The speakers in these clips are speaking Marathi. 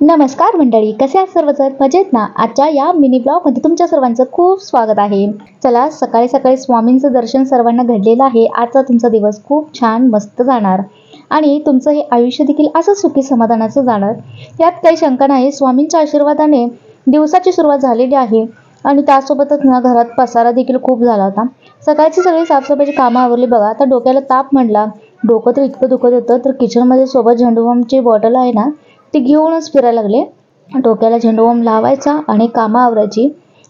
नमस्कार मंडळी कसे आहात सर्वजण? मजेत ना? आजच्या या मिनी ब्लॉगमध्ये तुमच्या सर्वांचं खूप स्वागत आहे. चला सकाळी सकाळी स्वामींचं दर्शन सर्वांना घडलेलं आहे. आजचा तुमचा दिवस खूप छान मस्त जाणार. आणि तुमचं हे आयुष्य देखील असं सुखी समाधानाचं जाणार. यात काही शंका नाही. स्वामींच्या आशीर्वादाने दिवसाची सुरुवात झालेली आहे. आणि त्यासोबतच ना घरात पसारा देखील खूप झाला होता. सकाळची सगळी साफसफाईची कामं आवरली बघा. आता डोक्याला ताप म्हणला. डोकं तर इतकं दुखत होतं तर किचनमध्ये सोबत झेंडूबामची बॉटल आहे ना ती घेऊनच फिरायला लागले. डोक्याला झेंडूबाम लावायचा आणि कामं आवरायची.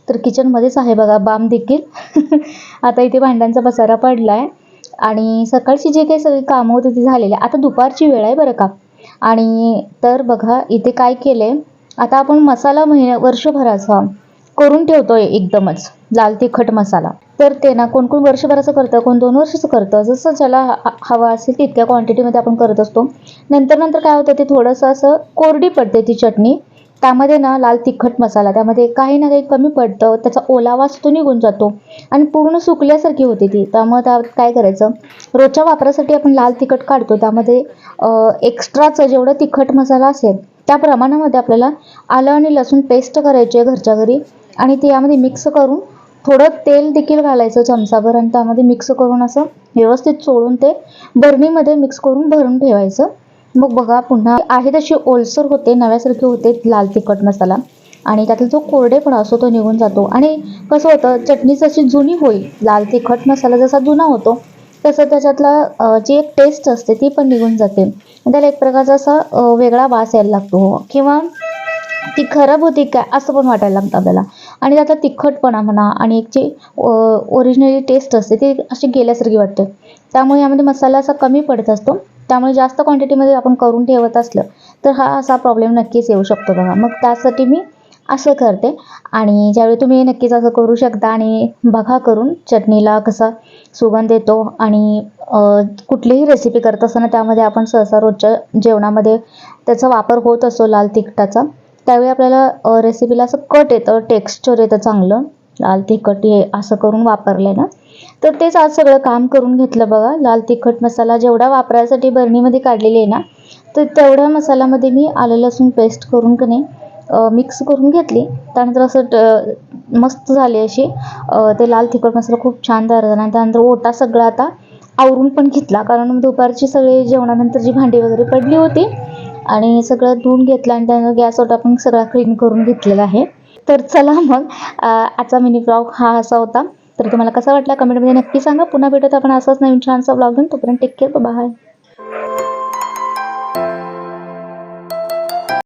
तर किचनमध्येच आहे बघा बाम देखील. आता इथे भांड्यांचा पसारा पडला आहे आणि सकाळची जे काही सगळी कामं होती ती झालेली आहे. आता दुपारची वेळ आहे बरं का. आणि तर बघा इथे काय केलं आहे आता आपण मसाला महिन्या वर्षभराचा करून ठेवतोय एकदमच. लाल तिखट मसाला. तर ते ना कोण कोण वर्षभराचं करतं कोण दोन वर्षाचं करतं जसं ज्याला ह- हवं असेल तितक्या क्वांटिटीमध्ये आपण करत असतो. नंतर नंतर काय होतं ते थोडंसं असं कोरडी पडते ती चटणी. त्यामध्ये ना लाल तिखट मसाला त्यामध्ये काही ना काही कमी पडतं त्याचा ओलावा तो निघून जातो. आणि पूर्ण सुकल्यासारखी होते ती. त्यामुळे त्यात काय करायचं रोजच्या वापरासाठी आपण लाल तिखट काढतो. त्यामध्ये एक्स्ट्राचं जेवढं तिखट मसाला असेल त्या प्रमाणामध्ये आपल्याला आलं आणि लसूण पेस्ट करायची आहे घरच्या घरी. आणि ते यामध्ये मिक्स करून थोडं तेल देखील घालायचं चमचाभर आणि त्यामध्ये मिक्स करून असं व्यवस्थित चोळून ते बरणीमध्ये मिक्स करून भरून ठेवायचं. मग बघा पुन्हा आहे तशी ओलसर होते नव्यासारखे होते लाल तिखट मसाला. आणि त्यातला जो कोरडेपणा असतो तो निघून जातो. आणि कसं होतं चटणी जशी जुनी होईल लाल तिखट मसाला जसा जुना होतो तसं त्याच्यातला जी एक टेस्ट असते ती पण निघून जाते. त्याला एक प्रकारचा असा वेगळा वास यायला लागतो. किंवा ती खराब होती काय असं पण वाटायला लागतं आपल्याला. आणि त्यातला तिखटपणा म्हणा आणि एक जे ओरिजिनली टेस्ट असते ती अशी गेल्यासारखी वाटते. त्यामुळे यामध्ये मसाला असा कमी पडत असतो. त्यामुळे जास्त क्वांटिटीमध्ये आपण करून ठेवत असलं तर हा असा प्रॉब्लेम नक्कीच येऊ शकतो बघा. मग त्यासाठी मी असं करते. आणि ज्यावेळी तुम्ही नक्कीच असं करू शकता आणि बघा करून चटणीला कसा सुगंध येतो आणि कुठलीही रेसिपी करत असताना त्यामध्ये आपण सहसा रोजच्या जेवणामध्ये त्याचा वापर होत असतो लाल तिखटाचा. त्यावेळी आपल्याला रेसिपीला असं कट येतं टेक्स्चर येतं चांगलं. लाल तिखट हे असं करून वापरलं ना. तर तेच आज सगळं काम करून घेतलं बघा. लाल तिखट मसाला जेवढा वापरायसाठी बरणीमध्ये काढलेली आहे ना तर तेवढ्या मसाल्यामध्ये मी आलं लसूण पेस्ट करून का नाही मिक्स करून घेतली. त्यानंतर असं ट- मस्त झाली अशी ते लाल तिखट मसाला खूप छान तयार झाला. आणि त्यानंतर ओटा सगळा आता आवरून पण घेतला. कारण दुपारची सगळी जेवणानंतर जी भांडी वगैरे पडली होती आणि सगळं धुवून घेतलं आणि त्यानंतर गॅसवर आपण सगळा क्लीन करून घेतलेला आहे. तर चला मग आजचा मिनी ब्लॉग हा असा होता. तर तुम्हाला कसा वाटला कमेंटमध्ये नक्की सांगा. पुन्हा भेटत आपण असाच नवीन छानसा ब्लॉग घेऊन. तोपर्यंत टेक केअर बाय